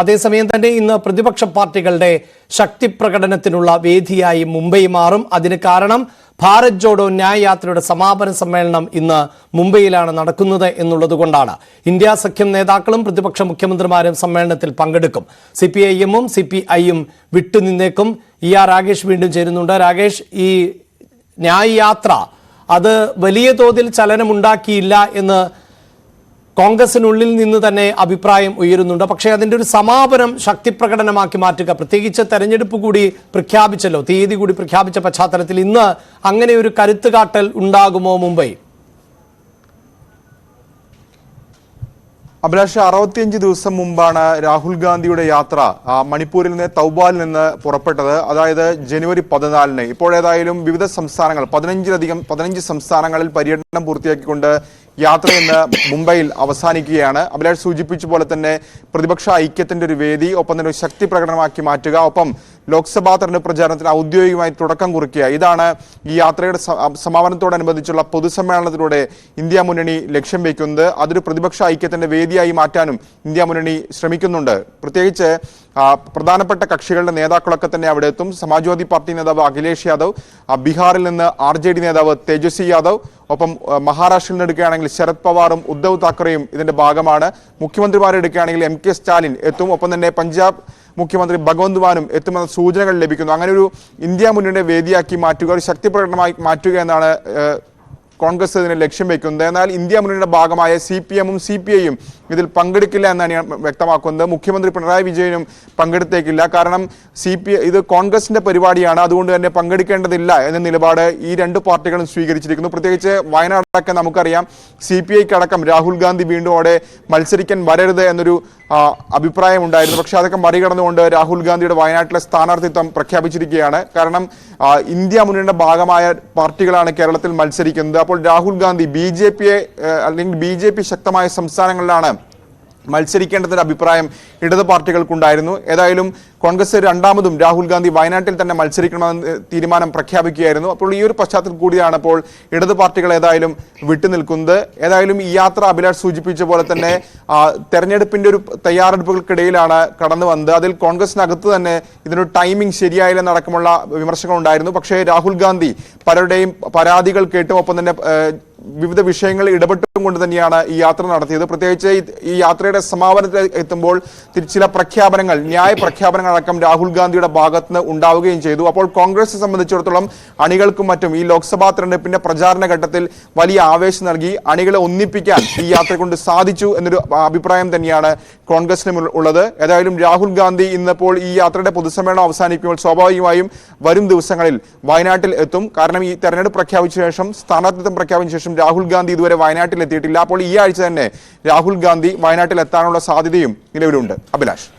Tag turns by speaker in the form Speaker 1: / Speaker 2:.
Speaker 1: അതേസമയം തന്നെ ഇന്ന് പ്രതിപക്ഷ പാർട്ടികളുടെ ശക്തി പ്രകടനത്തിനുള്ള വേദിയായി മുംബൈ മാറും. അതിന് കാരണം ഭാരത് ജോഡോ ന്യായ യാത്രയുടെ സമാപന സമ്മേളനം ഇന്ന് മുംബൈയിലാണ് നടക്കുന്നത് എന്നുള്ളതുകൊണ്ടാണ് ഇന്ത്യ സഖ്യം നേതാക്കളും പ്രതിപക്ഷ മുഖ്യമന്ത്രിമാരും സമ്മേളനത്തിൽ പങ്കെടുക്കും. സി പി ഐ എമ്മും സി പി ഐയും വിട്ടുനിന്നേക്കും ഇ ആർ രാകേഷ് വീണ്ടും ചേരുന്നുണ്ട്. രാകേഷ് ഈ ന്യായ യാത്ര അത് വലിയ തോതിൽ ചലനമുണ്ടാക്കിയില്ല എന്ന് കോൺഗ്രസിനുള്ളിൽ നിന്ന് തന്നെ അഭിപ്രായം ഉയരുന്നുണ്ട്. പക്ഷേ അതിന്റെ ഒരു സമാപനം ശക്തിപ്രകടനമാക്കി മാറ്റുക പ്രത്യേകിച്ച് തെരഞ്ഞെടുപ്പ് കൂടി പ്രഖ്യാപിച്ചല്ലോ തീയതി കൂടി പ്രഖ്യാപിച്ച പശ്ചാത്തലത്തിൽ ഇന്ന് അങ്ങനെ ഒരു കരുത്തുകാട്ടൽ ഉണ്ടാകുമോ മുംബൈ?
Speaker 2: അഭിലാഷ് അറുപത്തിയഞ്ച് ദിവസം മുമ്പാണ് രാഹുൽ ഗാന്ധിയുടെ യാത്ര മണിപ്പൂരിൽ നിന്ന് തൗബാലിൽ നിന്ന് പുറപ്പെട്ടത്. അതായത് ജനുവരി പതിനാലിന്. ഇപ്പോഴേതായാലും വിവിധ സംസ്ഥാനങ്ങൾ പതിനഞ്ചിലധികം പതിനഞ്ച് സംസ്ഥാനങ്ങളിൽ പര്യടനം പൂർത്തിയാക്കിക്കൊണ്ട് യാത്ര ഇന്ന് മുംബൈയിൽ അവസാനിക്കുകയാണ്. അഭിലാഷ് സൂചിപ്പിച്ച പോലെ തന്നെ പ്രതിപക്ഷ ഐക്യത്തിന്റെ ഒരു വേദി ഒപ്പം തന്നെ ഒരു ശക്തി പ്രകടനമാക്കി മാറ്റുക. ഒപ്പം ലോക്സഭാ തെരഞ്ഞെടുപ്പ് പ്രചാരണത്തിന് ഔദ്യോഗികമായി തുടക്കം കുറിക്കുക. ഇതാണ് ഈ യാത്രയുടെ സമാപനത്തോടനുബന്ധിച്ചുള്ള പൊതുസമ്മേളനത്തിലൂടെ ഇന്ത്യ മുന്നണി ലക്ഷ്യം വയ്ക്കുന്നത് അതൊരു പ്രതിപക്ഷ ഐക്യത്തിന്റെ വേദിയായി മാറ്റാനും ഇന്ത്യ മുന്നണി ശ്രമിക്കുന്നുണ്ട്. പ്രത്യേകിച്ച് പ്രധാനപ്പെട്ട കക്ഷികളുടെ നേതാക്കളൊക്കെ തന്നെ അവിടെ എത്തും. സമാജ്വാദി പാർട്ടി നേതാവ് അഖിലേഷ് യാദവ് ബീഹാറിൽ നിന്ന് ആർ ജെ ഡി നേതാവ് തേജസ്വി യാദവ് ഒപ്പം മഹാരാഷ്ട്രയിൽ നിന്ന് എടുക്കുകയാണെങ്കിൽ ശരത് പവാറും ഉദ്ധവ് താക്കറെയും ഇതിന്റെ ഭാഗമാണ്. മുഖ്യമന്ത്രിമാരെ എടുക്കുകയാണെങ്കിൽ എം കെ സ്റ്റാലിൻ എത്തും. ഒപ്പം തന്നെ പഞ്ചാബ് മുഖ്യമന്ത്രി ഭഗവന്ത് മാനും എത്തുമെന്ന സൂചനകൾ ലഭിക്കുന്നു. അങ്ങനെ ഒരു ഇന്ത്യ മുന്നണിയുടെ വേദിയാക്കി മാറ്റുക ഒരു ശക്തി പ്രകടനമായി മാറ്റുക എന്നാണ് കോൺഗ്രസ് ഇതിനെ ലക്ഷ്യം വയ്ക്കുന്നത് എന്നാൽ ഇന്ത്യ മുന്നണിയുടെ ഭാഗമായ സി പി എമ്മും സി പി ഐയും ഇതിൽ പങ്കെടുക്കില്ല എന്നാണ് ഞാൻ വ്യക്തമാക്കുന്നത്. മുഖ്യമന്ത്രി പിണറായി വിജയനും പങ്കെടുത്തേക്കില്ല. കാരണം സി പി ഇത് കോൺഗ്രസിന്റെ പരിപാടിയാണ്. അതുകൊണ്ട് തന്നെ പങ്കെടുക്കേണ്ടതില്ല എന്ന നിലപാട് ഈ രണ്ട് പാർട്ടികളും സ്വീകരിച്ചിരിക്കുന്നു. പ്രത്യേകിച്ച് വയനാടൊക്കെ നമുക്കറിയാം സി പി ഐക്ക് അടക്കം രാഹുൽ ഗാന്ധി വീണ്ടും അവിടെ മത്സരിക്കാൻ വരരുത് എന്നൊരു അഭിപ്രായം ഉണ്ടായിരുന്നു പക്ഷേ അതൊക്കെ മറികടന്നുകൊണ്ട് രാഹുൽ ഗാന്ധിയുടെ വയനാട്ടിലെ സ്ഥാനാർത്ഥിത്വം പ്രഖ്യാപിച്ചിരിക്കുകയാണ്. കാരണം ഇന്ത്യ മുന്നണിയുടെ ഭാഗമായ പാർട്ടികളാണ് കേരളത്തിൽ മത്സരിക്കുന്നത്. അപ്പോൾ രാഹുൽ ഗാന്ധി ബി ജെ പിയെ അല്ലെങ്കിൽ ബി ജെ പി ശക്തമായ സംസ്ഥാനങ്ങളിലാണ് മത്സരിക്കേണ്ടതിന്റെ അഭിപ്രായം ഇടത് പാർട്ടികൾക്കുണ്ടായിരുന്നു. ഏതായാലും കോൺഗ്രസ് രണ്ടാമതും രാഹുൽ ഗാന്ധി വയനാട്ടിൽ തന്നെ മത്സരിക്കണമെന്ന് തീരുമാനം പ്രഖ്യാപിക്കുകയായിരുന്നു. അപ്പോൾ ഈ ഒരു പശ്ചാത്തലത്തിൽ കൂടിയാണ് ഇപ്പോൾ ഇടത് പാർട്ടികൾ ഏതായാലും വിട്ടുനിൽക്കുന്നത്. ഏതായാലും ഈ യാത്ര അഭിലാഷ് സൂചിപ്പിച്ച പോലെ തന്നെ തെരഞ്ഞെടുപ്പിന്റെ ഒരു തയ്യാറെടുപ്പുകൾക്കിടയിലാണ് കടന്നു വന്നത്. അതിൽ കോൺഗ്രസിനകത്ത് തന്നെ ഇതിനൊരു ടൈമിംഗ് ശരിയായില്ലെന്നടക്കമുള്ള വിമർശനങ്ങൾ ഉണ്ടായിരുന്നു പക്ഷേ രാഹുൽ ഗാന്ധി പലരുടെയും പരാതികൾ കേട്ടും ഒപ്പം തന്നെ വിവിധ വിഷയങ്ങളിൽ ഇടപെട്ടും കൊണ്ട് തന്നെയാണ് ഈ യാത്ര നടത്തിയത്. പ്രത്യേകിച്ച് ഈ- യാത്രയുടെ സമാപനത്തിൽ എത്തുമ്പോൾ ചില പ്രഖ്യാപനങ്ങൾ ന്യായ പ്രഖ്യാപനങ്ങൾ അടക്കം രാഹുൽ ഗാന്ധിയുടെ ഭാഗത്തുനിന്ന് ഉണ്ടാവുകയും ചെയ്തു. അപ്പോൾ കോൺഗ്രസ് സംബന്ധിച്ചിടത്തോളം അണികൾക്കും മറ്റും ഈ ലോക്സഭാ തെരഞ്ഞെടുപ്പിന്റെ പ്രചാരണ ഘട്ടത്തിൽ വലിയ ആവേശം നൽകി. അണികളെ ഒന്നിപ്പിക്കാൻ ഈ യാത്ര കൊണ്ട് സാധിച്ചു എന്നൊരു അഭിപ്രായം തന്നെയാണ് കോൺഗ്രസിനും ഉള്ളത്. ഏതായാലും രാഹുൽ ഗാന്ധി ഇന്നിപ്പോൾ ഈ യാത്രയുടെ പൊതുസമ്മേളനം അവസാനിക്കുമ്പോൾ സ്വാഭാവികമായും വരും ദിവസങ്ങളിൽ വയനാട്ടിൽ എത്തും. കാരണം ഈ തെരഞ്ഞെടുപ്പ് പ്രഖ്യാപിച്ച ശേഷം സ്ഥാനാർത്ഥിത്വം പ്രഖ്യാപിച്ച ശേഷം രാഹുൽ ഗാന്ധി ഇതുവരെ വയനാട്ടിൽ എത്തിയിട്ടില്ല. അപ്പോൾ ഈ ആഴ്ച തന്നെ രാഹുൽ ഗാന്ധി വയനാട്ടിൽ എത്താനുള്ള സാധ്യതയും നിലവിലുണ്ട്. അഭിലാഷ്.